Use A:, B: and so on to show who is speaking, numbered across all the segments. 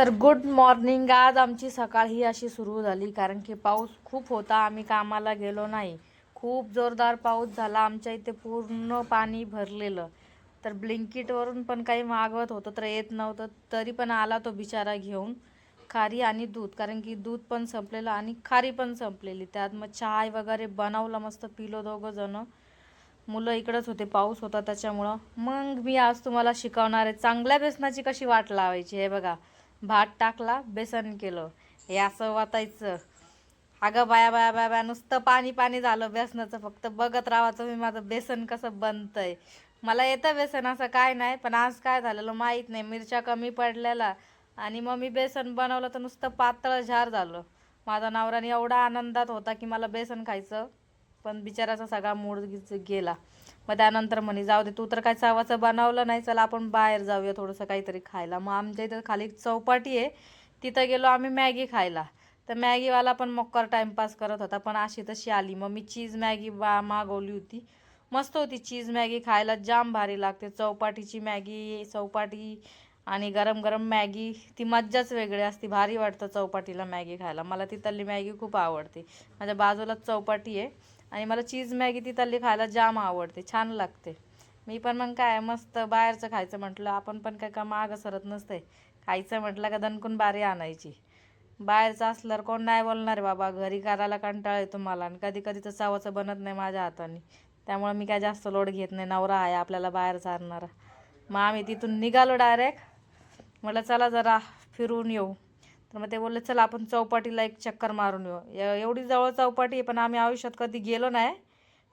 A: तर good morning आज आमची सकाळ ही अशी सुरू झाली कारण की पाऊस खूप होता. आम्ही कामाला गेलो नाही. खूप जोरदार पाऊस झाला. आमच्या इथे पूर्ण पाणी भरलेलं. तर ब्लिंकिटवरून पण काही मागवत होतं तर येत नव्हतं. तरी पण आला तो बिचारा घेऊन. खारी आणि दूध कारण की दूध पण संपलेलं आणि खारी पण संपलेली. त्यात मग चाय वगैरे बनवलं मस्त पिलो दोघं जणं. मुलं इकडंच होते पाऊस होता त्याच्यामुळं. मग मी आज तुम्हाला शिकवणार आहे चांगल्या बेसनाची कशी वाट लावायची हे बघा. भात टाकला बेसन केलं. हे असं वाटायचं. अगं बाया बाया बाया बाया नुसतं पाणी पाणी झालं बेसनाचं. फक्त बघत राहायचं मी माझं बेसन कसं बनतंय. मला येतं बेसन असं काय नाही पण आज काय झालेलं माहीत नाही. मिरच्या कमी पडलेला आणि मग मी बेसन बनवलं तर नुसतं पातळ झार झालं. माझा नवराने एवढा आनंदात होता की मला बेसन खायचं पण बिचाराचा सगळा मूड गेला. मग त्यानंतर म्हणे जाऊ दे तू तर काय चावाचं बनवलं नाही चला आपण बाहेर जाऊया थोडंसं काहीतरी खायला. मग आमच्या इथं खाली चौपाटी आहे. तिथं गेलो आम्ही मॅगी खायला. तर मॅगीवाला पण मक्कर टाईमपास करत होता पण अशी तशी आली. मग मी चीज मॅगी बा मागवली होती. मस्त होती चीज मॅगी खायला जाम भारी लागते. चौपाटीची मॅगी चौपाटी आणि गरम गरम मॅगी ती मज्जाच वेगळी असते. भारी वाटतं चौपाटीला मॅगी खायला. मला तिथली मॅगी खूप आवडते. माझ्या बाजूलाच चौपाटी आहे. आणि मला चीज मॅगी तिथली खायला जाम आवडते छान लागते. मी पण मग काय मस्त बाहेरचं खायचं म्हटलं आपण पण काय का मागं सरत नसते खायचं म्हटलं का दणकून बारी आणायची. बाहेरचं असल्यावर कोण नाही बोलणार बाबा घरी करायला कंटाळा येतो मला आणि कधी कधी तर चावचं बनत नाही माझ्या हाताने. त्यामुळे मी काय जास्त लोड घेत नाही नवरा आहे आपल्याला बाहेर चालणारा मग आम्ही तिथून निघालो डायरेक्ट. म्हटलं चला जरा फिरून येऊ. तर मग ते बोलले चला आपण चौपाटीला एक चक्कर मारून येऊ. एवढी जवळ चौपाटी आहे पण आम्ही आयुष्यात कधी गेलो नाही.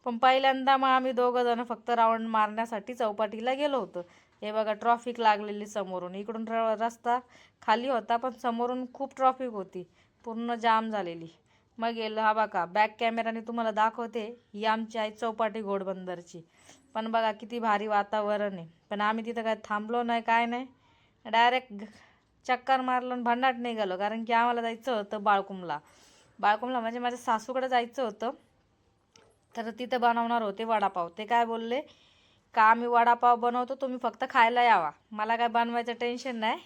A: पण पहिल्यांदा मग आम्ही दोघं जण फक्त राऊंड मारण्यासाठी चौपाटीला गेलो होतो. हे बघा ट्रॉफिक लागलेली समोरून. इकडून र रस्ता खाली होता पण समोरून खूप ट्रॉफिक होती. पूर्ण जाम झालेली. मग गेलो हा बघा बॅक कॅमेराने तुम्हाला दाखवते ही आमची आहे चौपाटी घोडबंदरची. पण बघा किती भारी वातावरण आहे. पण आम्ही तिथं काय थांबलो नाही काय नाही. डायरेक्ट चक्कर मारलं आणि निघालो. कारण की आम्हाला जायचं होतं बाळकुमला. बाळकुमला म्हणजे माझ्या सासूकडे जायचं होतं. तर तिथं बनवणार होते वडापाव. ते काय बोलले? का आम्ही वडापाव बनवतो तुम्ही फक्त खायला यावा. मला काय बनवायचं टेन्शन नाही.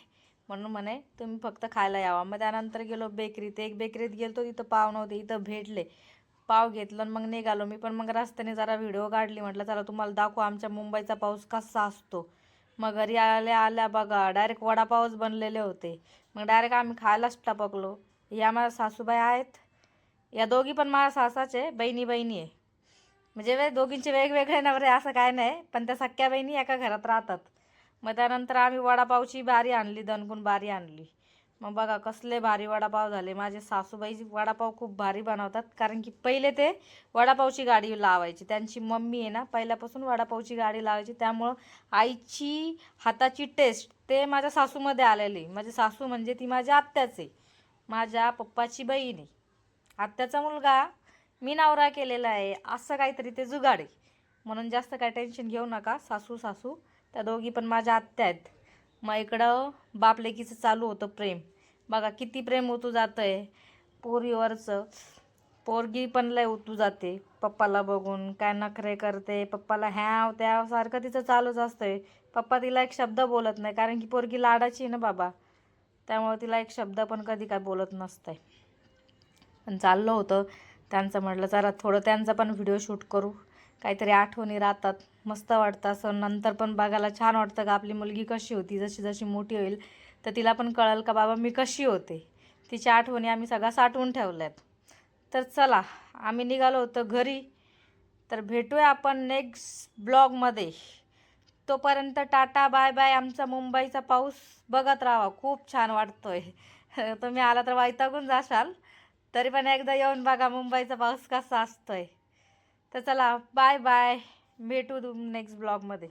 A: म्हणून म्हणे तुम्ही फक्त खायला यावा. मग त्यानंतर गेलो बेकरीत. एक बेकरीत गेलो तिथं पाव नव्हते इथं भेटले. पाव घेतलं आणि मग निघालो मी. पण मग रस्त्याने जरा व्हिडिओ काढली. म्हटलं चला तुम्हाला दाखवू. आमच्या मुंबईचा पाऊस कसा असतो? मग घरी आल्या आल्या बघा डायरेक्ट वडापावच बनलेले होते. मग डायरेक्ट आम्ही खायलाच टपकलो. या माझ्या सासूबाई आहेत. या दोघी पण माझ्या सासाचे बहिणी बहिणी आहे. म्हणजे वे दोघींचे वेगवेगळे नवरे असं काय नाही पण त्या सख्या बहिणी एका घरात राहतात. मग त्यानंतर आम्ही वडापावची बारी आणली दणकून बारी आणली. मग बघा कसले भारी वडापाव झाले. माझे सासूबाई वडापाव खूप भारी बनवतात. कारण की पहिले ते वडापावची गाडी लावायची. त्यांची मम्मी आहे ना पहिल्यापासून वडापावची गाडी लावायची. त्यामुळं आईची हाताची टेस्ट ते माझ्या सासूमध्ये आलेली. माझी सासू म्हणजे ती माझ्या आत्याचे माझ्या पप्पाची बहीण आहे. आत्याचा मुलगा मी नवरा केलेला आहे. असं काहीतरी ते जुगाडे म्हणून जास्त काय टेन्शन घेऊ नका. सासू सासू त्या दोघी पण माझ्या आत्या आहेत. मग इकडं बाप लेकीचं चालू होतं प्रेम. बघा किती प्रेम होतू जातं आहे पोरीवरचं. पोरगी पण लय उतू जाते. पप्पाला बघून काय नखरे करते. पप्पाला ह्याव त्याव सारखं तिचं चालूच असतंय. पप्पा तिला एक शब्द बोलत नाही कारण की पोरगी लाडाची आहे ना बाबा. त्यामुळे तिला एक शब्द पण कधी काय बोलत नसतंय. पण चाललं होतं. त्यांचं म्हटलं जरा थोडं त्यांचा पण व्हिडिओ शूट करू. काहीतरी आठवणी राहतात मस्त वाटतं असं. नंतर पण बघायला छान वाटतं का आपली मुलगी कशी होती जशी जशी मोठी होईल तर तिला पण कळेल का बाबा मी कशी होते? तिच्या आठवणी आम्ही सगळ्या साठवून ठेवल्यात. तर चला आम्ही निघालो होतो घरी. तर भेटूया आपण नेक्स्ट ब्लॉगमध्ये तोपर्यंत टाटा बाय बाय. आमचा मुंबईचा पाऊस बघत राहा खूप छान वाटतोय. तुम्ही आला तर वैतागून जाशाल. तरी पण एकदा येऊन बघा मुंबईचा पाऊस कसा असतोय. तर चला बाय बाय भेटू नेक्स्ट ब्लॉगमध्ये